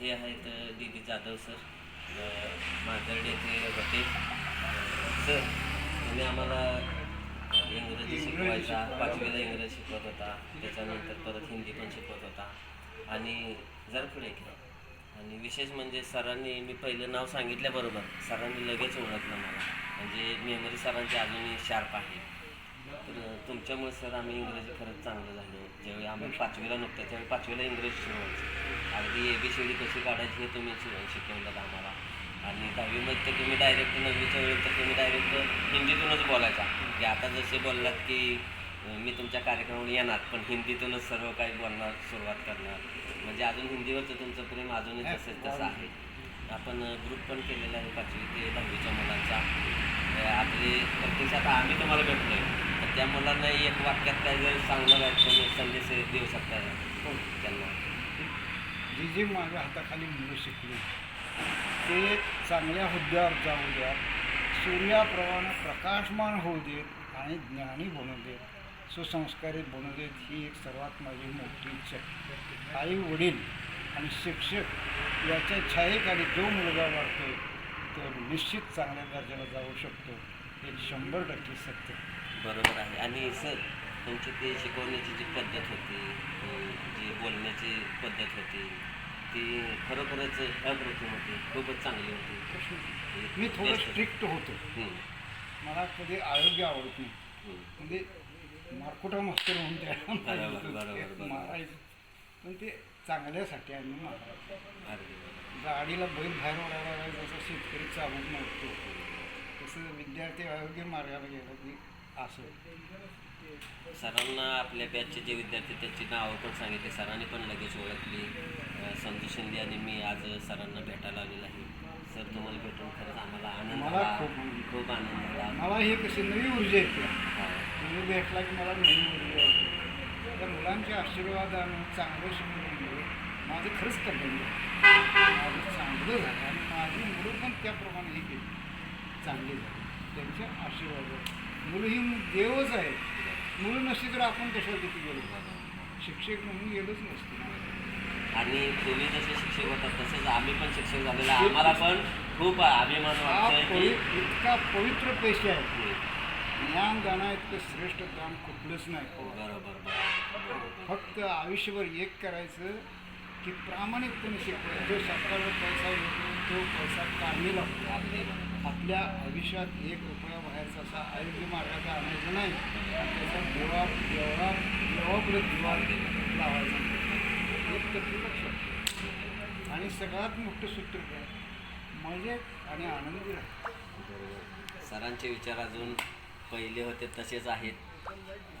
हे आहेत D Jadhav sir अ, येथे होते. सर तुम्ही आम्हाला इंग्रजी शिकवायचा पाचवीला इंग्रजी शिकवत होता त्याच्यानंतर परत हिंदी पण शिकवत होता. आणि जरा पुढे केलं आणि विशेष म्हणजे सरांनी मी पहिलं नाव सांगितल्याबरोबर सरांनी लगेच ओळखलं मला. म्हणजे मेमरी सरांची अजूनही शार्प आहे. तर तुमच्यामुळे सर आम्ही इंग्रजी खरंच चांगलं झालो. ज्यावेळी आम्ही पाचवीला नव्हतं त्यावेळी पाचवीला इंग्रजी शिकवायचं. अगदी ए बी सी डी कशी काढायची हे तुम्ही शिक- शिकवलं आम्हाला. आणि दहावीमध्ये तर तुम्ही डायरेक्ट नववीच्या वेळी तर तुम्ही डायरेक्ट हिंदीतूनच बोलायचा. की आता जसे बोललात की मी तुमच्या कार्यक्रमावर येणार पण हिंदीतूनच सर्व काही बोलणार सुरुवात करणार. म्हणजे अजून हिंदीवरचं तुमचं प्रेम अजूनही तसंच तसं आहे. आपण ग्रुप पण केलेला आहे पाचवी ते दहावीच्या मुलांचा. अं, आपले प्रत्यक्षात आम्ही तुम्हाला भेटलो आहे त्या मुलांना एक वाक्यात काय जर चांगलं वाटतं तुम्ही संदेश देऊ शकता हो, त्यांना. जी जी माझ्या हाताखाली मुलं शिकली ते चांगल्या हुद्द्यावर जाऊ द्या सूर्याप्रमाणे प्रकाशमान होऊ देत आणि ज्ञानी बनू देत सुसंस्कारित बनू देत ही एक सर्वात माझी मोठी इच्छा आहे. आई वडील आणि शिक्षक याच्या छायेखाली जो मुलगा वाढतो तो निश्चित चांगल्या दर्जाला जाऊ शकतो हे शंभर टक्के सत्य आहे. बरोबर आहे. आणि सर तुमची ती शिकवण्याची जी पद्धत होती जी बोलण्याची पद्धत होती ती खरोखरच अप्रतिम होती खूपच चांगली होती. मी थोडं. स्ट्रिक्ट होतो. मला कधी आरोग्य आवडत नाही. म्हणजे मारकुटा मास्तर म्हणून. मारायचं. पण ते चांगल्यासाठी आम्ही मारायचं. गाडीला बैल बाहेर ओढायला जसा शेतकरी चालत नव्हतो. तसं विद्यार्थी आरोग्य मार्गाला गेला की असं. सरांना आपल्या बॅचचे जे विद्यार्थी त्यांची नावं पण सांगितली. सरांनी पण लगेच ओळखली. संजू शिंदे आणि मी आज सरांना भेटायला आलेलो आहे. सर तुम्हाला भेटून खरंच आम्हाला आनंद मला खूप आनंद. खूप आनंद झाला मला हे कशी नवी ऊर्जा येते. तुम्ही भेटला की मला नवी ऊर्जा येते. त्या मुलांच्या आशीर्वादानं चांगलं शिकवल्यामुळे माझं खरंच कल्याण झालं. माझं चांगलं झालं आणि माझी मुलं पण त्याप्रमाणे हे केली. चांगली झाली. त्यांच्या आशीर्वाद मुलं ही देवच आहे. मुलं नसती तर आपण कशाला तिथे गेलो शिक्षक म्हणून गेलोच नसतो. आणि तुम्ही जसे शिक्षक होता तसेच आम्ही पण शिक्षक झालेलो. आम्हाला पण खूप अभिमान हा इतका पवित्र पेशा आहे. हम्म, ज्ञान दाना इतकं श्रेष्ठ दान कुठलंच नाही. बरोबर फक्त आयुष्यभर एक करायचं की प्रामाणिकपणे शिकवायचं. जो पैसा येतो तो पैसा काढणी लागतो आपल्या आयुष्यात एक रुपया बाहेरचा असा आरोग्य मार्गाचा आणायचा नाही. त्याचा देवा देवा देवापुढे दिवा लावायचा. एक लक्षात ठेवा. आणि सगळ्यात मोठं सूत्र काय? मजेत आणि आनंदी सरांचे विचार अजून पहिले होते तसेच आहेत.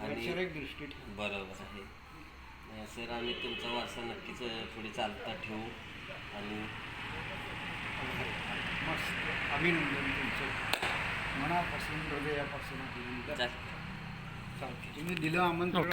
आणि दृष्टी बरोबर आहे. सर आम्ही तुमचा वारसा नक्कीच पुढे चालता ठेवू. आणि मस्त अभिनंदन तुमचं. मनापासून हृदयापासून अभिनंदन. चालते तुम्ही दिलं आमंत्रण